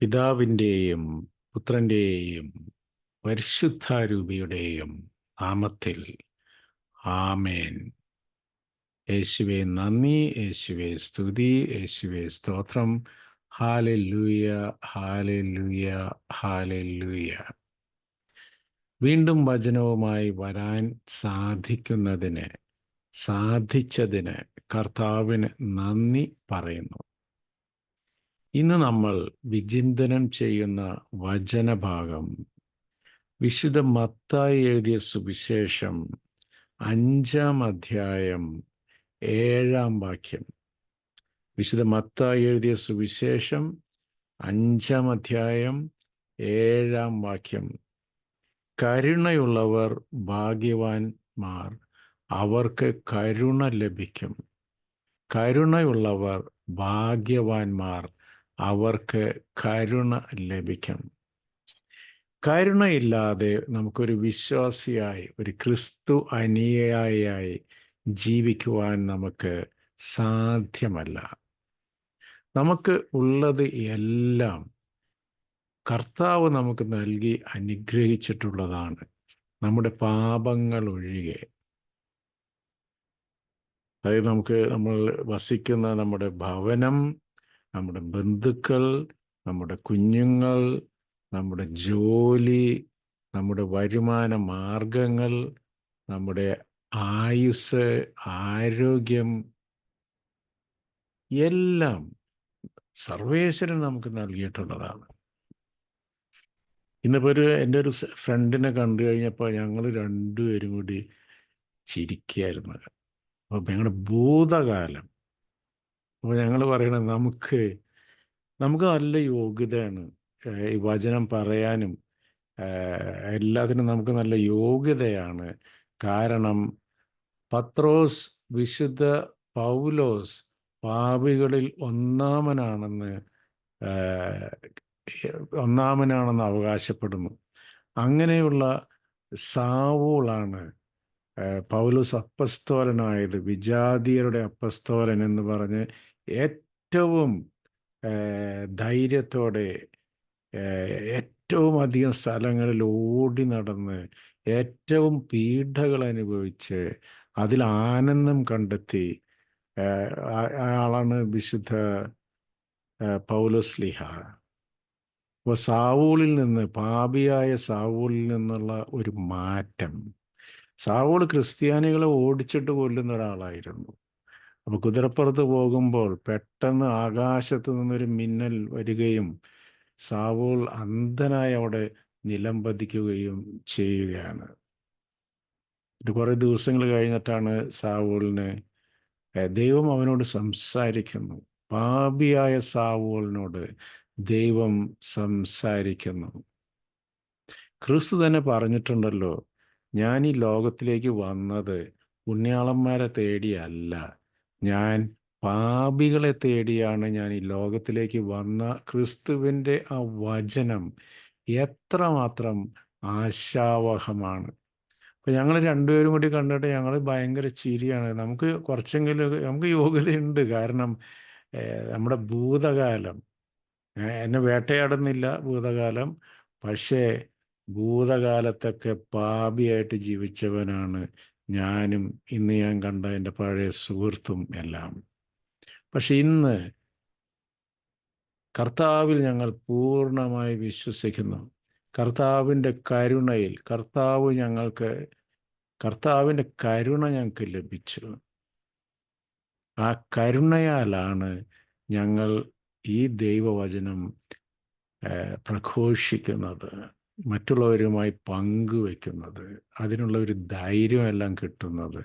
പിതാവിന്റെയും പുത്രന്റെയും പരിശുദ്ധാരൂപിയുടെയും നാമത്തിൽ. ആമേൻ. യേശുവെ നന്ദി. യേശുവെ സ്തുതി. യേശുവെ സ്തോത്രം. ഹാലെ ലൂയ ഹാലെ ലൂയ ഹാലെ ലൂയ വീണ്ടും വചനവുമായി വരാൻ സാധിക്കുന്നതിന് സാധിച്ചതിന് കർത്താവിന് നന്ദി പറയുന്നു. ഇന്ന് നമ്മൾ വിചിന്തനം ചെയ്യുന്ന വചനഭാഗം. വിശുദ്ധ മത്തായി എഴുതിയ സുവിശേഷം അഞ്ചാം അധ്യായം ഏഴാം വാക്യം. വിശുദ്ധ മത്തായി എഴുതിയ സുവിശേഷം അഞ്ചാം അധ്യായം ഏഴാം വാക്യം. കരുണയുള്ളവർ ഭാഗ്യവാൻമാർ അവർക്ക് കരുണ ലഭിക്കും. കരുണയുള്ളവർ ഭാഗ്യവാന്മാർ. അവർക്ക് കരുണ ലഭിക്കണം കരുണയില്ലാതെ നമുക്കൊരു വിശ്വാസിയായി ഒരു ക്രിസ്തു അനുയായി ജീവിക്കുവാൻ നമുക്ക് സാധ്യമല്ല. നമുക്ക് ഉള്ളത് എല്ലാം കർത്താവ് നമുക്ക് നൽകി അനുഗ്രഹിച്ചിട്ടുള്ളതാണ്. നമ്മുടെ പാപങ്ങൾ ഒഴികെ. അതായത് നമുക്ക് നമ്മൾ വസിക്കുന്ന നമ്മുടെ ഭവനം നമ്മുടെ ബന്ധുക്കൾ നമ്മുടെ കുഞ്ഞുങ്ങൾ നമ്മുടെ ജോലി നമ്മുടെ വരുമാന മാർഗങ്ങൾ നമ്മുടെ ആയുസ് ആരോഗ്യം എല്ലാം സർവേശ്വരൻ നമുക്ക് നൽകിയിട്ടുള്ളതാണ്. ഇന്നിപ്പോൾ ഒരു എന്റെ ഒരു ഫ്രണ്ടിനെ കണ്ടു കഴിഞ്ഞപ്പോൾ ഞങ്ങൾ രണ്ടുപേരും കൂടി ചിരിക്കുകയായിരുന്നു അപ്പോൾ ഞങ്ങളുടെ ഭൂതകാലം അപ്പോൾ ഞങ്ങൾ പറയണത് നമുക്ക് നമുക്ക് നല്ല യോഗ്യതയാണ്. ഈ വചനം പറയാനും എല്ലാത്തിനും നമുക്ക് നല്ല യോഗ്യതയാണ്. കാരണം പത്രോസ് വിശുദ്ധ പൗലോസ് പാപികളിൽ ഒന്നാമനാണെന്ന് ഒന്നാമനാണെന്ന് അവകാശപ്പെടുന്നു. അങ്ങനെയുള്ള സാവൂളാണ് പൗലോസ് അപ്പസ്തോലനായത്. വിജാതിയരുടെ അപ്പസ്തോലൻ എന്ന് പറഞ്ഞ് ഏറ്റവും ധൈര്യത്തോടെ ഏറ്റവും അധികം സ്ഥലങ്ങളിൽ ഓടി നടന്ന് ഏറ്റവും പീഡകൾ അനുഭവിച്ച് അതിൽ ആനന്ദം കണ്ടെത്തി ആളാണ് വിശുദ്ധ പൗലോസ്ലിഹ അപ്പോൾ സാവൂളിൽ നിന്ന് പാപിയായ സാവൂളിൽ നിന്നുള്ള ഒരു മാറ്റം. സാവൂൾ ക്രിസ്ത്യാനികളെ ഓടിച്ചിട്ട് കൊല്ലുന്ന ഒരാളായിരുന്നു. അപ്പോൾ കുതിരപ്പുറത്ത് പോകുമ്പോൾ പെട്ടെന്ന് ആകാശത്ത് നിന്നൊരു മിന്നൽ വരികയും സാവൂൾ അന്ധനായി അവിടെ നിലംപതിക്കുകയും ചെയ്യുകയാണ്. ഇത് കുറേ ദിവസങ്ങൾ കഴിഞ്ഞിട്ടാണ് സാവൂളിന് ദൈവം അവനോട് സംസാരിക്കുന്നു. പാപിയായ സാവൂളിനോട് ദൈവം സംസാരിക്കുന്നു. ക്രിസ്തു തന്നെ പറഞ്ഞിട്ടുണ്ടല്ലോ ഞാൻ ഈ ലോകത്തിലേക്ക് വന്നത് പുണ്യാളന്മാരെ തേടിയല്ല ഞാൻ പാപികളെ തേടിയാണ് ഞാൻ ഈ ലോകത്തിലേക്ക് വന്ന ക്രിസ്തുവിന്റെ ആ വചനം എത്രമാത്രം ആശാവഹമാണ്. അപ്പം ഞങ്ങൾ രണ്ടുപേരും കൂടി കണ്ടിട്ട് ഞങ്ങൾ ഭയങ്കര ചിരിയാണ്. നമുക്ക് കുറച്ചെങ്കിലും നമുക്ക് യോഗ്യതയുണ്ട് കാരണം നമ്മുടെ ഭൂതകാലം എന്നെ വേട്ടയാടുന്നില്ല ഭൂതകാലം. പക്ഷേ ഭൂതകാലത്തൊക്കെ പാപിയായിട്ട് ജീവിച്ചവനാണ് ഞാനും ഇന്ന് ഞാൻ കണ്ട എന്റെ പഴയ സുഹൃത്തും എല്ലാം. പക്ഷെ ഇന്ന് കർത്താവിൽ ഞങ്ങൾ പൂർണമായി വിശ്വസിക്കുന്നു. കർത്താവിന്റെ കരുണയിൽ കർത്താവ് ഞങ്ങൾക്ക് കർത്താവിന്റെ കരുണ ഞങ്ങൾക്ക് ലഭിച്ചു. ആ കരുണയാലാണ് ഞങ്ങൾ ഈ ദൈവവചനം പ്രഘോഷിക്കുന്നത്. മറ്റുള്ളവരുമായി പങ്കുവെക്കുന്നത് അതിനുള്ള ഒരു ധൈര്യമെല്ലാം കിട്ടുന്നത്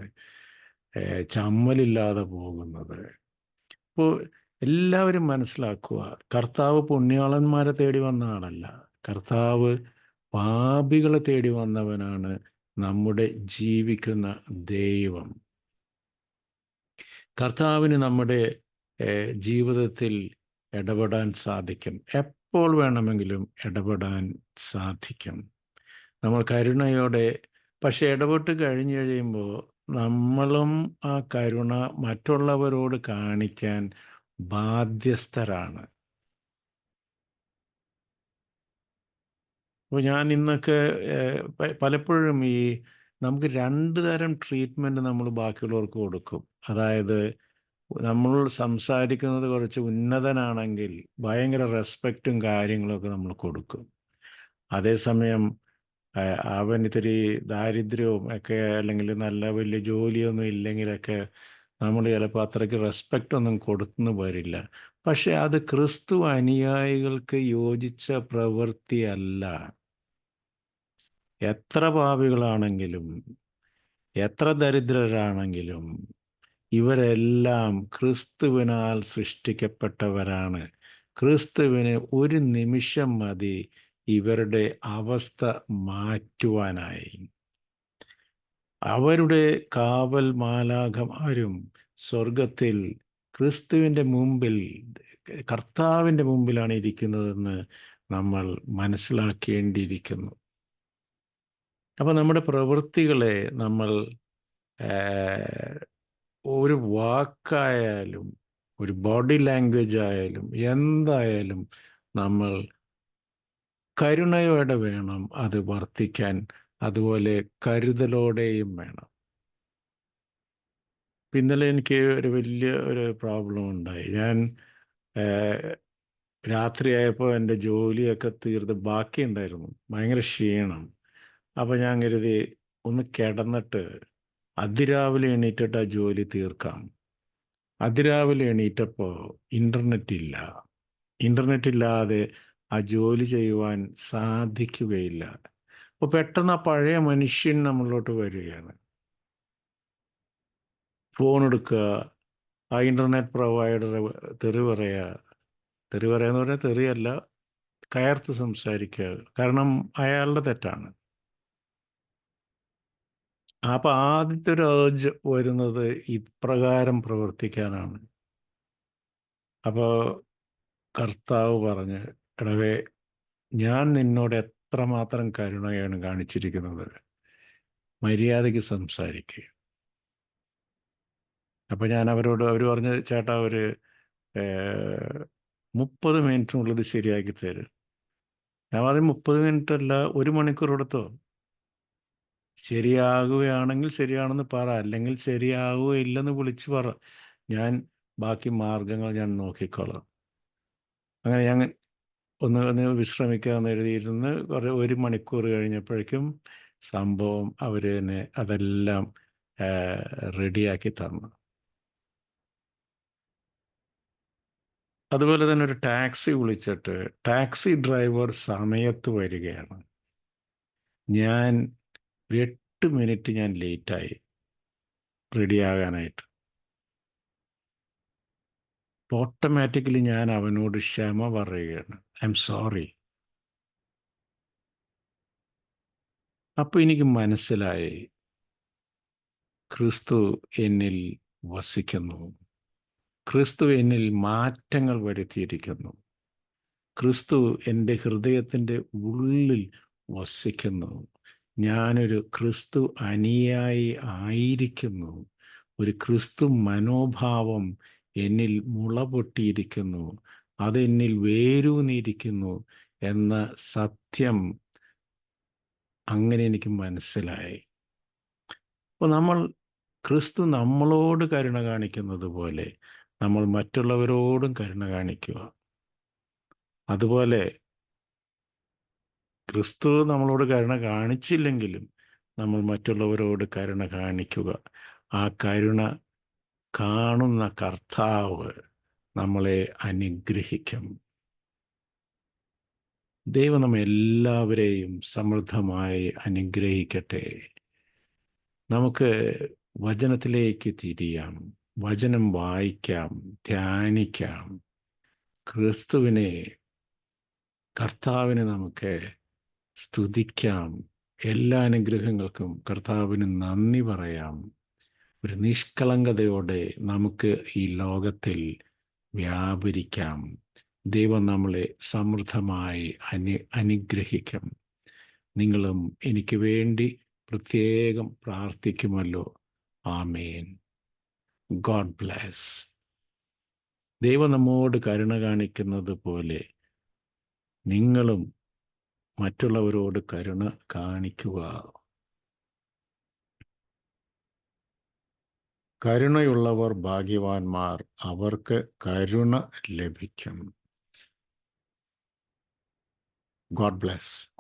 ചമ്മലില്ലാതെ പോകുന്നത്. അപ്പോൾ എല്ലാവരും മനസ്സിലാക്കുക കർത്താവ് പുണ്യാളന്മാരെ തേടി വന്ന ആളല്ല. കർത്താവ് പാപികളെ തേടി വന്നവനാണ് നമ്മുടെ ജീവിക്കുന്ന ദൈവം. കർത്താവിന് നമ്മുടെ ജീവിതത്തിൽ ഇടപെടാൻ സാധിക്കും. എപ്പോൾ വേണമെങ്കിലും ഇടപെടാൻ സാധിക്കും. നമ്മൾ കരുണയോടെ പക്ഷെ ഇടപെട്ട് കഴിഞ്ഞു കഴിയുമ്പോൾ നമ്മളും ആ കരുണ മറ്റുള്ളവരോട് കാണിക്കാൻ ബാധ്യസ്ഥരാണ്. അപ്പോൾ ഞാൻ ഇന്നൊക്കെ പലപ്പോഴും ഈ നമുക്ക് രണ്ട് തരം ട്രീറ്റ്മെന്റ് നമ്മൾ ബാക്കിയുള്ളവർക്ക് കൊടുക്കും. അതായത് നമ്മൾ സംസാരിക്കുന്നത് കുറച്ച് ഉന്നതനാണെങ്കിൽ ഭയങ്കര റെസ്പെക്റ്റും കാര്യങ്ങളൊക്കെ നമ്മൾ കൊടുക്കും. അതേസമയം അവൻ ഇത്തിരി ദാരിദ്ര്യവും ഒക്കെ അല്ലെങ്കിൽ നല്ല വലിയ ജോലിയൊന്നും ഇല്ലെങ്കിലൊക്കെ നമ്മൾ ചിലപ്പോൾ അത്രയ്ക്ക് റെസ്പെക്റ്റ് ഒന്നും കൊടുത്തെന്ന് വരില്ല. പക്ഷെ അത് ക്രിസ്തു അനുയായികൾക്ക് യോജിച്ച പ്രവൃത്തിയല്ല. എത്ര പാപികളാണെങ്കിലും എത്ര ദരിദ്രരാണെങ്കിലും ഇവരെല്ലാം ക്രിസ്തുവിനാൽ സൃഷ്ടിക്കപ്പെട്ടവരാണ്. ക്രിസ്തുവിന് ഒരു നിമിഷം മതി ഇവരുടെ അവസ്ഥ മാറ്റുവാനായി. അവരുടെ കാവൽ മാലാഖമാരും സ്വർഗത്തിൽ ക്രിസ്തുവിന്റെ മുമ്പിൽ കർത്താവിന്റെ മുമ്പിലാണ് ഇരിക്കുന്നതെന്ന് നമ്മൾ മനസ്സിലാക്കേണ്ടിയിരിക്കുന്നു. അപ്പോൾ നമ്മുടെ പ്രവൃത്തികളെ നമ്മൾ ഒരു വാക്കായാലും ഒരു ബോഡി ലാംഗ്വേജ് ആയാലും എന്തായാലും നമ്മൾ കരുണയോടെ വേണം അത് വർത്തിക്കാൻ. അതുപോലെ കരുതലോടെയും വേണം. ഇന്നലെ എനിക്ക് ഒരു വലിയ ഒരു പ്രോബ്ലം ഉണ്ടായി. ഞാൻ രാത്രിയായപ്പോൾ എന്റെ ജോലിയൊക്കെ തീർത്ത് ബാക്കിയുണ്ടായിരുന്നു. ഭയങ്കര ക്ഷീണം. അപ്പോൾ ഞാൻ കരുതി ഒന്ന് കിടന്നിട്ട് അതിരാവിലെ എണീറ്റിട്ട് ആ ജോലി തീർക്കാം. അതിരാവിലെ എണീറ്റപ്പോൾ ഇന്റർനെറ്റ് ഇല്ല ഇന്റർനെറ്റ് ഇല്ലാതെ ആ ജോലി ചെയ്യുവാൻ സാധിക്കുകയില്ല. അപ്പോൾ പെട്ടെന്ന് ആ പഴയ മനുഷ്യൻ നമ്മളിലോട്ട് വരികയാണ്. ഫോൺ എടുക്കുക ആ ഇന്റർനെറ്റ് പ്രൊവൈഡർ തെറി പറയുക തെറി പറയാന്ന് പറഞ്ഞാൽ തെറിയല്ല കയർത്ത് സംസാരിക്കുക. കാരണം അയാളുടെ തെറ്റാണ്. അപ്പൊ ആദ്യത്തെ ഒരു ഏർജ് വരുന്നത് ഇപ്രകാരം പ്രവർത്തിക്കാനാണ്. അപ്പോൾ കർത്താവ് പറഞ്ഞ് എടവേ ഞാൻ നിന്നോട് എത്രമാത്രം കരുണയാണ് കാണിച്ചിരിക്കുന്നത്. മര്യാദയ്ക്ക് സംസാരിക്കുക അപ്പം ഞാൻ അവരോട് അവർ പറഞ്ഞ ചേട്ടാ ഒരു മുപ്പത് മിനിറ്റിനുള്ളത് ശരിയാക്കി തരും. ഞാൻ പറഞ്ഞ മുപ്പത് മിനിറ്റ് അല്ല ഒരു മണിക്കൂർ എടുത്തോ ശരിയാകുകയാണെങ്കിൽ ശരിയാണെന്ന് പറ. അല്ലെങ്കിൽ ശരിയാകുകയില്ലെന്ന് വിളിച്ച് പറ. ഞാൻ ബാക്കി മാർഗങ്ങൾ ഞാൻ നോക്കിക്കോളാം. അങ്ങനെ ഞാൻ ഒന്ന് ഒന്ന് വിശ്രമിക്കാമെന്ന് എഴുതിയിരുന്ന് കുറേ ഒരു മണിക്കൂർ കഴിഞ്ഞപ്പോഴേക്കും സംഭവം അവർ തന്നെ അതെല്ലാം റെഡിയാക്കി തന്നു. അതുപോലെ തന്നെ ഒരു ടാക്സി വിളിച്ചിട്ട് ടാക്സി ഡ്രൈവർ സമയത്ത് വരികയാണ്. ഞാൻ ഒരു എട്ട് മിനിറ്റ് ഞാൻ ലേറ്റായി. റെഡിയാകാനായിട്ട് ഓട്ടോമാറ്റിക്കലി ഞാൻ അവനോട് ക്ഷമ പറയുകയാണ്. ഐ എം സോറി അപ്പോൾ എനിക്ക് മനസ്സിലായി. ക്രിസ്തു എന്നിൽ വസിക്കുന്നു. ക്രിസ്തു എന്നിൽ മാറ്റങ്ങൾ വരുത്തിയിരിക്കുന്നു. ക്രിസ്തു എന്റെ ഹൃദയത്തിന്റെ ഉള്ളിൽ വസിക്കുന്നു. ഞാനൊരു ക്രിസ്തു അനുയായി ആയിരിക്കുന്നു. ഒരു ക്രിസ്തു മനോഭാവം എന്നിൽ മുള പൊട്ടിയിരിക്കുന്നു അതെന്നിൽ വേരൂന്നിരിക്കുന്നു എന്ന സത്യം അങ്ങനെ എനിക്ക് മനസ്സിലായി. അപ്പോൾ നമ്മൾ ക്രിസ്തു നമ്മളോട് കരുണ കാണിക്കുന്നത് പോലെ നമ്മൾ മറ്റുള്ളവരോടും കരുണ കാണിക്കുക. അതുപോലെ ക്രിസ്തു നമ്മളോട് കരുണ കാണിച്ചില്ലെങ്കിലും നമ്മൾ മറ്റുള്ളവരോട് കരുണ കാണിക്കുക. ആ കരുണ കാണുന്ന കർത്താവ് നമ്മളെ അനുഗ്രഹിക്കും. ദൈവം നമ്മെ എല്ലാവരെയും സമൃദ്ധമായി അനുഗ്രഹിക്കട്ടെ. നമുക്ക് വചനത്തിലേക്ക് തിരിയാം. വചനം വായിക്കാം ധ്യാനിക്കാം. ക്രിസ്തുവിനെ കർത്താവിനെ നമുക്ക് സ്തുതിക്കാം. എല്ലാ അനുഗ്രഹങ്ങൾക്കും കർത്താവിന് നന്ദി പറയാം. ഒരു നിഷ്കളങ്കതയോടെ നമുക്ക് ഈ ലോകത്തിൽ വ്യാപരിക്കാം. ദൈവം നമ്മളെ സമൃദ്ധമായി അനു അനുഗ്രഹിക്കും. നിങ്ങളും എനിക്ക് വേണ്ടി പ്രത്യേകം പ്രാർത്ഥിക്കുമല്ലോ. ആമേൻ. ഗോഡ് ബ്ലാസ്. ദൈവം നമ്മോട് കരുണ കാണിക്കുന്നത് പോലെ നിങ്ങളും മറ്റുള്ളവരോട് കരുണ കാണിക്കുക. കരുണയുള്ളവർ ഭാഗ്യവാന്മാർ അവർക്ക് കരുണ ലഭിക്കും. God bless